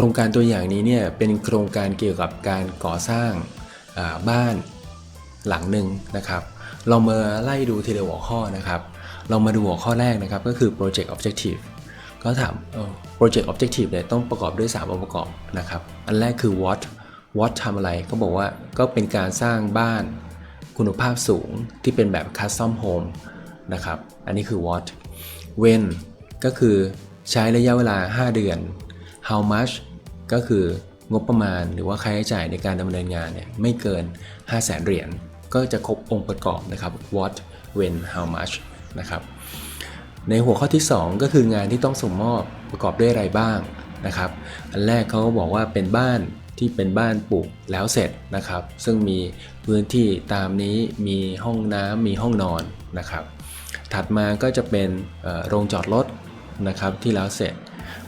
โครงการตัวอย่างนี้เนี่ยเป็นโครงการเกี่ยวกับการก่อสร้างาบ้านหลังหนึ่งนะครับ เรามาไล่ดูทีละหัวข้อนะครับ เรามาดูหัวข้อแรกนะครับก็คือ project objective ก็ถาม project objective เนี่ยต้องประกอบด้วย 3 องค์ประกอบนะครับ อันแรกคือ what what ทำอะไรก็บอกว่าก็เป็นการสร้างบ้านคุณภาพสูงที่เป็นแบบ custom home นะครับ อันนี้คือ what when ก็คือใช้ระยะเวลา 5 เดือน how much ก็คืองบประมาณหรือว่าค่าใช้จ่ายในการดำเนินงานเนี่ยไม่เกิน 5 0 0แสนเหรียญก็จะครบองค์ประกอบนะครับ what when how much นะครับในหัวข้อที่ 2 ก็คืองานที่ต้องส่งมอบประกอบด้วยอะไรบ้างนะครับอันแรกเขาก็บอกว่าเป็นบ้านที่เป็นบ้านปลูกแล้วเสร็จนะครับ ซึ่งมีพื้นที่ตามนี้มีห้องน้ำมีห้องนอนนะครับ ถัดมาก็จะเป็นโรงจอดรถนะครับที่แล้วเสร็จ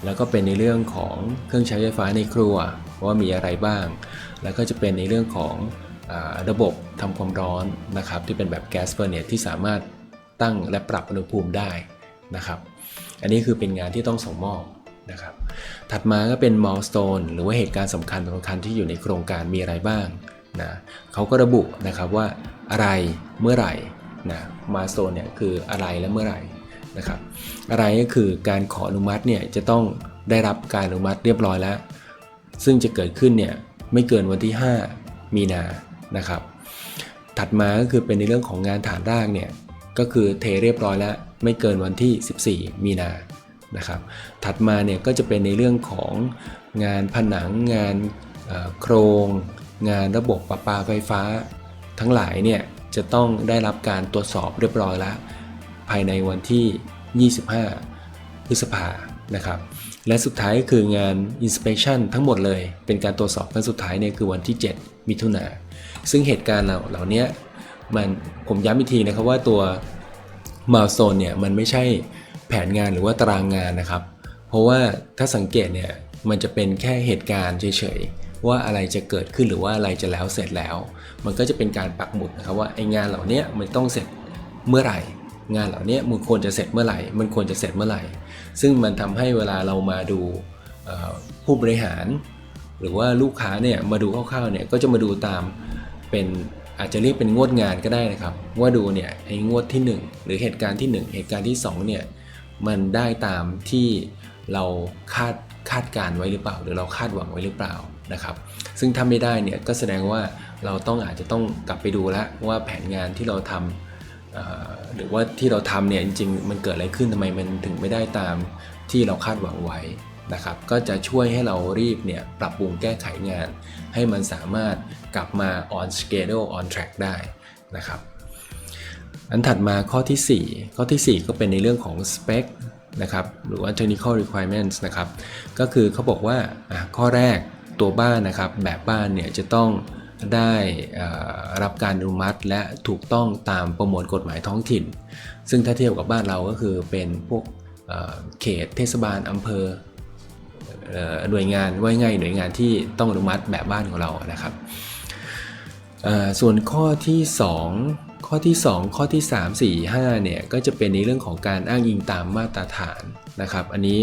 แล้วก็เป็นในเรื่องของเครื่องใช้ไฟฟ้าในครัวว่ามีอะไรบ้าง แล้วก็จะเป็นในเรื่องของอระบบทำความร้อนนะครับที่เป็นแบบแก๊สเฟอร์เนตที่สามารถตั้งและปรับอุณหภูมิได้นะครับ อันนี้คือเป็นงานที่ต้องส่งมอบนะครับ ถัดมาก็เป็นมอลสโตนหรือว่าเหตุการณ์สำคัญสำคัญที่อยู่ในโครงการมีอะไรบ้างนะเขาก็ระบุนะครับว่าอะไรเมื่อไหร่นะมาสโตนเนี่ยคืออะไรและเมื่อไหร่ นะครับ อะไรก็คือการขออนุมัติเนี่ยจะต้องได้รับการอนุมัติเรียบร้อยแล้ว ซึ่งจะเกิดขึ้นเนี่ยไม่เกินวันที่ 5 มีนานะครับ ถัดมาก็คือเป็นในเรื่องของงานฐานรากเนี่ยก็คือเทเรียบร้อยแล้วไม่เกินวันที่ 14 มีนานะครับ ถัดมาเนี่ยก็จะเป็นในเรื่องของงานผนังงานโครง งานระบบประปาไฟฟ้า ทั้งหลายเนี่ยจะต้องได้รับการตรวจสอบเรียบร้อยแล้ว ภายในวันที่ 25 พฤษภานะครับ และสุดท้ายก็คืองาน inspection ทั้งหมดเลย เป็นการตรวจสอบครั้งสุดท้ายเนี่ยคือวันที่ 7 มิถุนา ซึ่งเหตุการณ์เหล่าเหล่านี้มันผมย้ำอีกทีนะครับว่าตัวมาลโซนเนี่ยมันไม่ใช่แผนงานหรือว่าตารางงานนะครับ เพราะว่าถ้าสังเกตเนี่ยมันจะเป็นแค่เหตุการณ์เฉยๆว่าอะไรจะเกิดขึ้นหรือว่าอะไรจะแล้วเสร็จแล้ว มันก็จะเป็นการปักหมุดนะครับว่าไอ้งานเหล่านี้มันต้องเสร็จเมื่อไหร่ งานเหล่านี้มันควรจะเสร็จเมื่อไหร่ มันควรจะเสร็จเมื่อไหร่ ซึ่งมันทำให้เวลาเรามาดูผู้บริหาร หรือว่าลูกค้าเนี่ยมาดูคร่าวๆเนี่ยก็จะมาดูตามเป็นอาจจะเรียกเป็นงวดงานก็ได้นะครับ ว่าดูเนี่ยไอ้งวดที่ 1 หรือเหตุการณ์ที่ 1 เหตุการณ์ที่2เนี่ยมันได้ตามที่เราคาดคาดการไว้หรือเปล่า หรือเราคาดหวังไว้หรือเปล่านะครับ ซึ่งถ้าไม่ได้เนี่ยก็แสดงว่าเราต้องอาจจะต้องกลับไปดูแล้วว่าแผนงานที่เราทำเอ่อ หรือว่าที่เราทำเนี่ยจริงๆ มันเกิดอะไรขึ้นทำไมมันถึงไม่ได้ตามที่เราคาดหวังไว้นะครับ ก็จะช่วยให้เรารีบเนี่ยปรับปรุงแก้ไขงาน ให้มันสามารถกลับมา on schedule on track ได้นะครับ อันถัดมาข้อที่ 4 ข้อที่ 4 ก็เป็นในเรื่องของ spec นะครับหรือว่า technical requirements นะครับ ก็คือเขาบอกว่าข้อแรกตัวบ้านนะครับ แบบบ้านเนี่ยจะต้อง ได้รับการอนุมัติและถูกต้องตามประมวลกฎหมายท้องถิ่น ซึ่งถ้าเทียบกับบ้านเราก็คือเป็นพวกเขตเทศบาลอำเภอหน่วยงานว่าง่ายหน่วยงานที่ต้องอนุมัติแบบบ้านของเรานะครับส่วนข้อที่ 2 ข้อที่ 2 ข้อที่ 3 4 5เนี่ยก็จะเป็นในเรื่องของการอ้างอิงตามมาตรฐานนะครับ อันนี้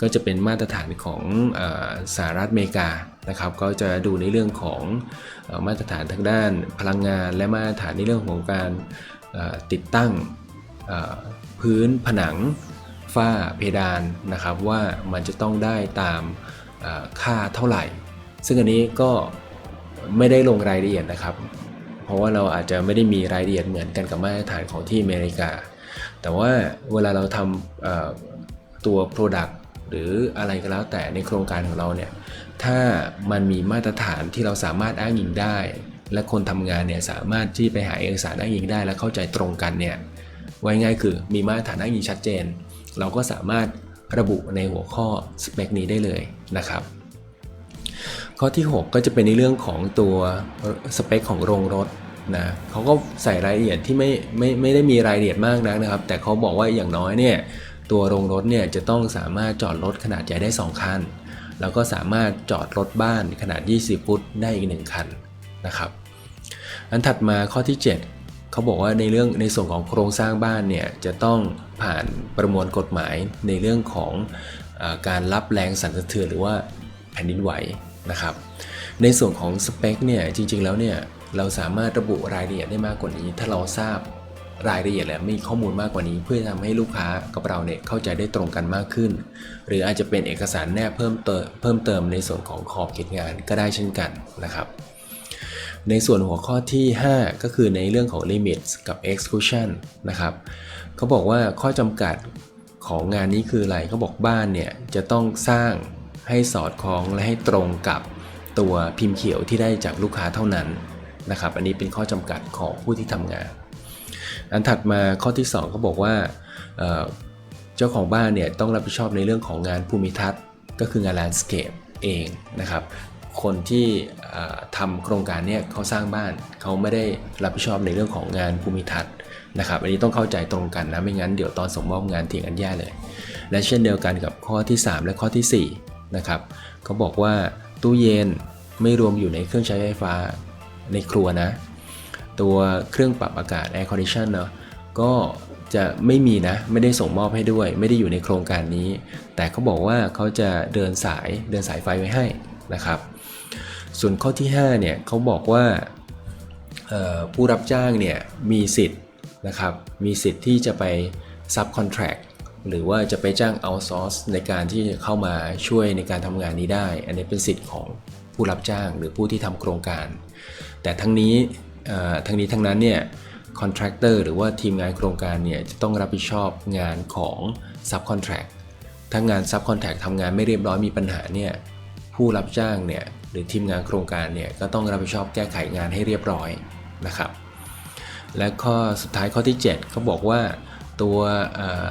ก็จะเป็นมาตรฐานของออสหรัฐอเมริกานะครับ ก็จะดูในเรื่องของออมาตรฐานทางด้านพลังงาน และมาตรฐานในเรื่องของการติดตั้งพื้นผนังฝ้าเพดานนะครับ ว่ามันจะต้องได้ตามค่าเท่าไหร่ ซึ่งอันนี้ก็ไม่ได้ลงรายละเอียดนะครับ ราะว่าเราอาจจะไม่ได้มีรายละเอียดเหมือนกันกับมาตรฐานของที่อเมริกา แต่ว่าเวลาเราทำตัว Product หรืออะไรก็แล้วแต่ในโครงการของเราเนี่ย ถ้ามันมีมาตรฐานที่เราสามารถอ้างอิงได้ และคนทำงานเนี่ยสามารถที่ไปหาเอกสารอ้างอิงได้ และเข้าใจตรงกันเนี่ยไว้ง่ายคือมีมาตรฐานอ้างอิงชัดเจน เราก็สามารถระบุในหัวข้อสเปคนี้ได้เลยนะครับข้อที่ 6 ก็จะเป็นในเรื่องของตัวสเปคของโรงรถ นะเขาก็ใส่รายละเอียดที่ไม่ไม่ไม่ได้มีรายละเอียดมากนักนะครับ แต่เขาบอกว่าอย่างน้อยเนี่ยตัวโรงรถเนี่ยจะต้องสามารถจอดรถขนาดใหญ่ได้ 2 คัน แล้วก็สามารถจอดรถบ้านขนาด 20 ฟุตได้อีก 1 คันนะครับ อันถัดมาข้อที่ 7 เขาบอกว่าในเรื่องในส่วนของโครงสร้างบ้านเนี่ยจะต้องผ่านประมวลกฎหมายในเรื่องของอการรับแรงสั่นสะเทือนหรือว่าแผ่นดินไหวนะครับ ในส่วนของสเปคเนี่ยจริงๆแล้วเนี่ย เราสามารถระบุรายละเอียดได้มากกว่านี้ ถ้าเราทราบรายละเอียดและมีข้อมูลมากกว่านี้ เพื่อทำให้ลูกค้ากับเราเนี่ยเข้าใจได้ตรงกันมากขึ้น หรืออาจจะเป็นเอกสารแนบเพิ่มเติมเพิ่มเติมในส่วนของขอบเขตงานก็ได้เช่นกันนะครับ ในส่วนหัวข้อที่ 5 ก็คือในเรื่องของ limits กับ exclusion นะครับเขาบอกว่าข้อจำกัดของงานนี้คืออะไรเขาบอกบ้านเนี่ยจะต้องสร้างให้สอดคล้องและให้ตรงกับตัวพิมพ์เขียวที่ได้จากลูกค้าเท่านั้น นะครับ อันนี้เป็นข้อจำกัดของผู้ที่ทำงาน อันถัดมาข้อที่2เขาบอกว่าเจ้าของบ้านเนี่ยต้องรับผิดชอบในเรื่องของงานภูมิทัศน์ก็คืองาน landscape เองนะครับ คนที่เอ่อทำโครงการเนี่ยเขาสร้างบ้านเขาไม่ได้รับผิดชอบในเรื่องของงานภูมิทัศน์นะครับ อันนี้ต้องเข้าใจตรงกันนะไม่งั้นเดี๋ยวตอนส่งมอบงานเถียงกันแย่เลย และเช่นเดียวกันกับข้อที่ 3 และข้อที่4นะครับเขาบอกว่าตู้เย็นไม่รวมอยู่ในเครื่องใช้ไฟฟ้า ในครัวนะ ตัวเครื่องปรับอากาศ air condition เนาะก็จะไม่มีนะ ไม่ได้ส่งมอบให้ด้วย ไม่ได้อยู่ในโครงการนี้ แต่เขาบอกว่าเขาจะเดินสายเดินสายไฟไว้ให้นะครับ ส่วนข้อที่5เนี่ยเขาบอกว่าผู้รับจ้างเนี่ยมีสิทธิ์นะครับมีสิทธิ์ที่จะไป subcontract หรือว่าจะไปจ้าง outsource ในการที่จะเข้ามาช่วยในการทำงานนี้ได้ อันนี้เป็นสิทธิ์ของผู้รับจ้างหรือผู้ที่ทำโครงการ แต่ทั้งนี้ทั้งนี้ทั้งนั้นเนี่ยคอนแทคเตอร์หรือว่าทีมงานโครงการเนี่ยจะต้องรับผิดชอบงานของ subcontract ถ้างาน subcontract ทำงานไม่เรียบร้อยมีปัญหาเนี่ยผู้รับจ้างเนี่ยหรือทีมงานโครงการเนี่ยก็ต้องรับผิดชอบแก้ไขงานให้เรียบร้อยนะครับ และข้อสุดท้ายข้อที่ 7 เขาบอกว่าตัว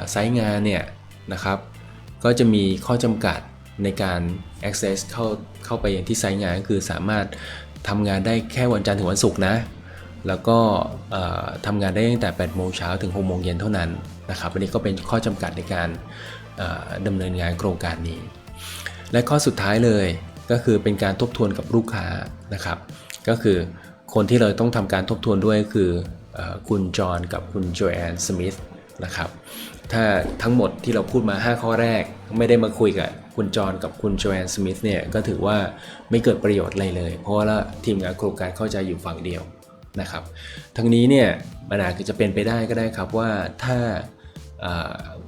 ไซต์งานเนี่ยนะครับ ก็จะมีข้อจำกัดในการ access เข้าเข้าไปยังที่ไซต์งานก็คือสามารถ ทำงานได้แค่วันจันทร์ถึงวันศุกร์นะ แล้วก็ทำงานได้ตั้งแต่8โมงเช้าถึง6โมงเย็นเท่านั้นนะครับอันนี้ก็เป็นข้อจำกัดในการดำเนินงานโครงการนี้ และข้อสุดท้ายเลยก็คือเป็นการทบทวนกับลูกค้านะครับ ก็คือคนที่เราต้องทำการทบทวนด้วยคืออคุณจอห์นกับคุณโจแอนสมิธนะครับ ถ้าทั้งหมดที่เราพูดมา 5 ข้อแรก ไม่ได้มาคุยกับคุณจอห์นกับคุณโจแอนสมิธเนี่ยก็ถือว่าไม่เกิดประโยชน์อะไรเลย เพราะว่าทีมงานโครงการเข้าใจอยู่ฝั่งเดียวนะครับทั้งนี้เนี่ยมันอาจจะเป็นไปได้ก็ได้ครับว่าถ้า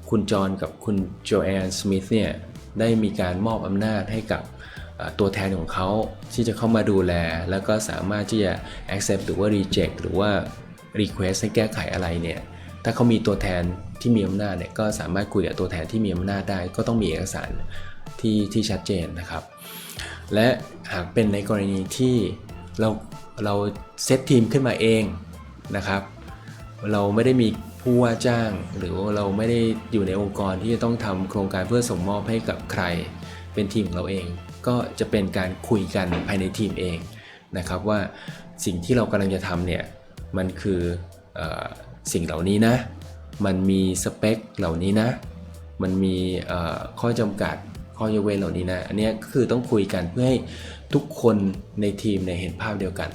คุณจอห์นกับคุณโจแอนสมิธเนี่ยได้มีการมอบอำนาจให้กับตัวแทนของเขาที่จะเข้ามาดูแล แล้วก็สามารถที่จะ accept หรือว่า reject หรือว่า request ให้แก้ไขอะไรเนี่ย ถ้าเขามีตัวแทนที่มีอำนาจเนี่ยก็สามารถคุยกับตัวแทนที่มีอำนาจได้ ก็ต้องมีเอกสารที่ที่ชัดเจนนะครับ และหากเป็นในกรณีที่เราเราเซตทีมขึ้นมาเองนะครับ เราไม่ได้มีผู้ว่าจ้าง หรือว่าเราไม่ได้อยู่ในองค์กรที่จะต้องทำโครงการเพื่อส่งมอบให้กับใคร เป็นทีมของเราเอง ก็จะเป็นการคุยกันภายในทีมเองนะครับว่าสิ่งที่เรากำลังจะทำเนี่ยมันคือ สิ่งเหล่านี้นะ มันมีสเปคเหล่านี้นะ มันมีข้อจำกัดข้อยกเว้นเหล่านี้นะ อันนี้ก็คือต้องคุยกันเพื่อให้ทุกคนในทีมเนี่ยเห็นภาพเดียวกัน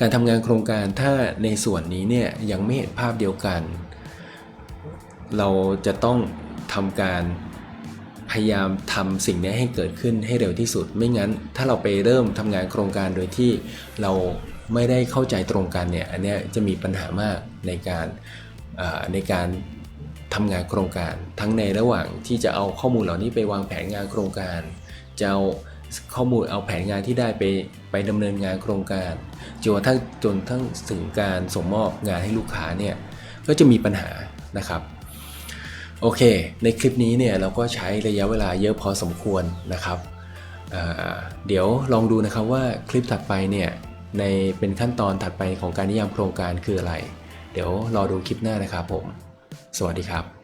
การทำงานโครงการถ้าในส่วนนี้เนี่ยยังไม่เห็นภาพเดียวกัน เราจะต้องทำการพยายามทำสิ่งนี้ให้เกิดขึ้นให้เร็วที่สุด ไม่งั้น ถ้าเราไปเริ่มทำงานโครงการโดยที่เรา ไม่ได้เข้าใจตรงกันเนี่ยอันนี้จะมีปัญหามากในการในการทำงานโครงการ ทั้งในระหว่างที่จะเอาข้อมูลเหล่านี้ไปวางแผนงานโครงการ จะเอาข้อมูลเอาแผนงานที่ได้ไปไปดำเนินงานโครงการจนกระทั่งจนทั้งถึงการส่งมอบงานให้ลูกค้าเนี่ยก็จะมีปัญหานะครับโอเค ในคลิปนี้เนี่ยเราก็ใช้ระยะเวลาเยอะพอสมควรนะครับอ่าเดี๋ยวลองดูนะครับว่าคลิปถัดไปเนี่ย ในเป็นขั้นตอนถัดไปของการนิยามโครงการคืออะไร เดี๋ยวรอดูคลิปหน้านะครับผม สวัสดีครับ